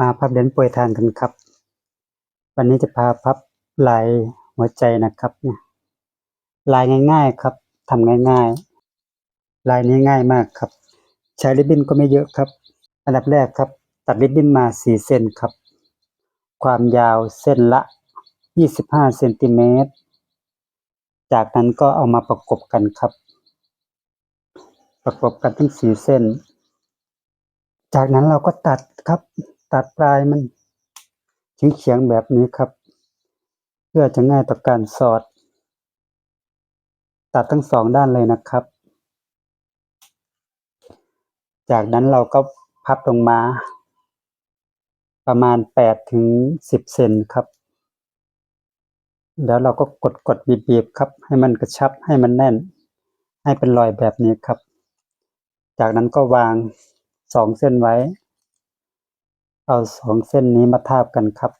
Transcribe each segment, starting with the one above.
มาพับเหรียญโปรยทานกันครับ วันนี้จะพาพับลายหัวใจนะครับเนี่ยลายง่าย ๆครับทำง่าย ๆ ลายนี้ง่ายมากครับ ใช้ริบบิ้นก็ไม่เยอะครับ อันดับแรกครับ ตัดริบบิ้นมาสี่เส้นครับ ความยาวเส้นละยี่สิบห้าเซนติเมตรจากนั้นก็เอามาประกบกันครับ ประกบกันทั้งสี่เส้น จากนั้นเราก็ตัดครับ ตัดปลายมันเฉียงๆแบบนี้ครับ เพื่อจะง่ายต่อการสอด ตัดทั้งสองด้านเลยนะครับ จากนั้นเราก็พับลงมา ประมาณแปดถึงสิบเซนครับ แล้วเราก็กดกดบีบีบครับ ให้มันกระชับให้มันแน่น ให้เป็นรอยแบบนี้ครับ จากนั้นก็วางสองเส้นไว้ เอาสองเส้นนี้มาทาบกันครับ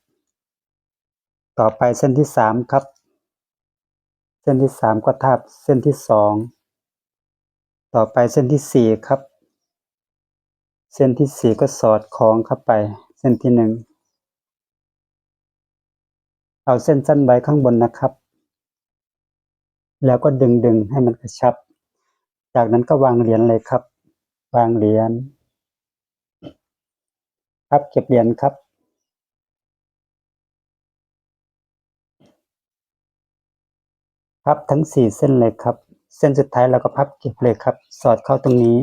ต่อไปเส้นที่สามครับ เส้นที่สามก็ทาบเส้นที่สองต่อไปเส้นที่สี่ครับ เส้นที่สี่ก็สอดคล้องเข้าไป เส้นที่หนึ่งเอาเส้นสั้นไว้ข้างบนนะครับ แล้วก็ดึงดึงให้มันกระชับ จากนั้นก็วางเหรียญเลยครับ วางเหรียญ ครับเก็บเหรียญครับพับทั้งสี่เส้นเลยครับ เส้นสุดท้ายเราก็พับเก็บเลยครับ สอดเข้าตรงนี้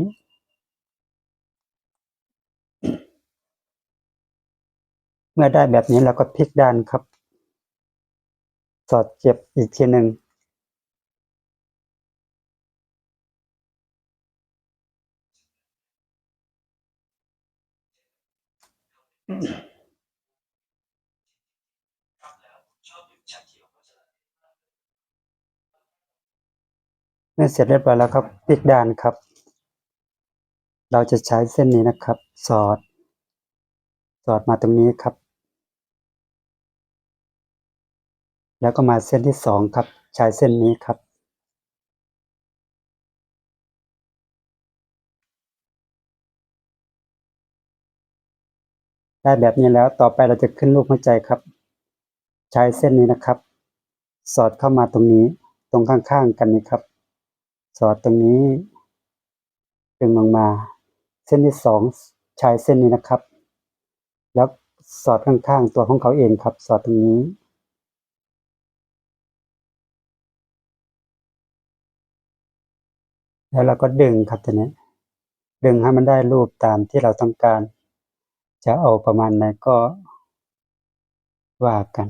เมื่อได้แบบนี้เราก็พลิกด้านครับ สอดเก็บอีกทีหนึ่ง เมื่อเสร็จเรียบร้อยแล้วครับพลิกด้านครับ เราจะใช้เส้นนี้นะครับ สอด สอดมาตรงนี้ครับ แล้วก็มาเส้นที่สองครับ ใช้เส้นนี้ครับ ได้แบบนี้แล้วต่อไปเราจะขึ้นรูปหัวใจครับ ใช้เส้นนี้นะครับ สอดเข้ามาตรงนี้ตรงข้างๆกันนี้ครับ สอดตรงนี้ดึงลงมา เส้นที่สองใช้เส้นนี้นะครับ แล้วสอดข้างๆตัวของเขาเองครับ สอดตรงนี้แล้วเราก็ดึงครับทีนี้ ดึงให้มันได้รูปตามที่เราต้องการ จะเอาประมาณไหนก็ว่ากัน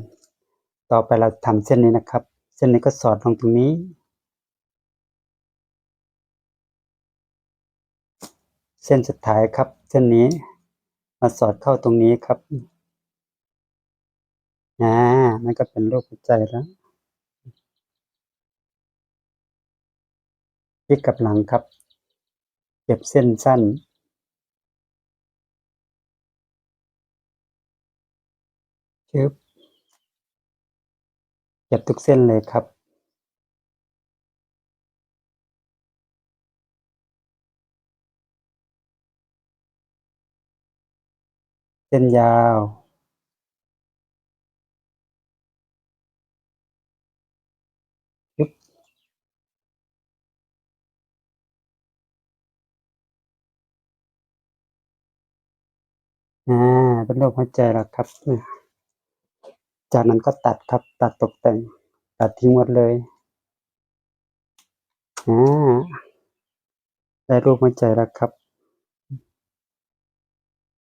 ต่อไปเราทำเส้นนี้นะครับ เส้นนี้ก็สอดลงตรงนี้ เส้นสุดท้ายครับ เส้นนี้มาสอดเข้าตรงนี้ครับอ่ามันก็เป็นรูปหัวใจแล้วพลิกกับหลังครับ เก็บเส้นสั้นึบเก็บทุกเส้นเลยครับ เส้นยาวชึบอ่าเป็นโรูปหัวใจแล้วครับ จากนั้นก็ตัดครับ ตัดตกแต่ง ตัดทิ้งหมดเลยอ่าได้รูปหัวใจแล้วครับ